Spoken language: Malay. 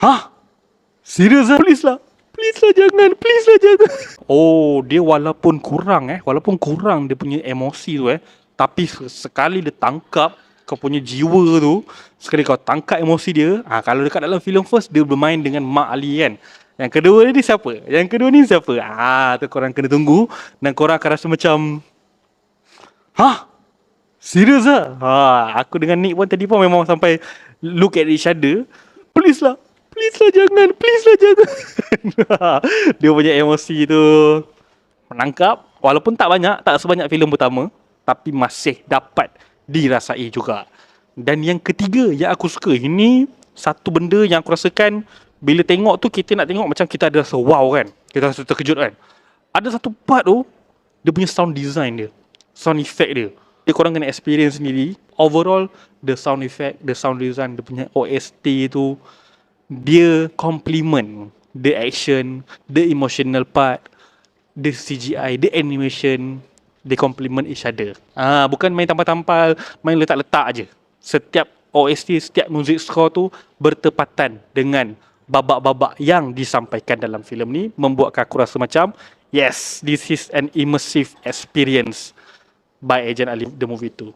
Hah? Serius lah? Please lah. Please lah jangan. Please lah jangan. Oh, dia walaupun kurang eh. Walaupun kurang dia punya emosi tu eh. Tapi se- sekali dia tangkap kau punya jiwa tu. Sekali kau tangkap emosi dia. Ah Kalau dekat dalam filem first, dia bermain dengan Mak Ali kan. Yang kedua ni siapa? Yang kedua ni siapa? Ah, tu korang kena tunggu. Dan korang akan rasa macam... Hah? Serius lah? Ha, aku dengan Nick pun tadi pun memang sampai look at each other. Please lah. Please lah jangan. Please lah jangan. Dia punya emosi tu menangkap. Walaupun tak banyak, tak sebanyak filem pertama. Tapi masih dapat dirasai juga. Dan yang ketiga yang aku suka. Ini satu benda yang aku rasakan bila tengok tu kita nak tengok macam kita ada rasa wow kan. Kita rasa terkejut kan. Ada satu part tu dia punya sound design dia. Sound effect dia. Dia korang kena experience sendiri. Overall the sound effect, the sound design, dia punya OST tu dia complement the action, the emotional part, the CGI, the animation, they complement each other. Ah, bukan main tampal-tampal, main letak-letak aje. Setiap OST, setiap music score tu bertepatan dengan babak-babak yang disampaikan dalam filem ni membuatkan aku rasa macam yes, this is an immersive experience by Agent Ali the movie tu.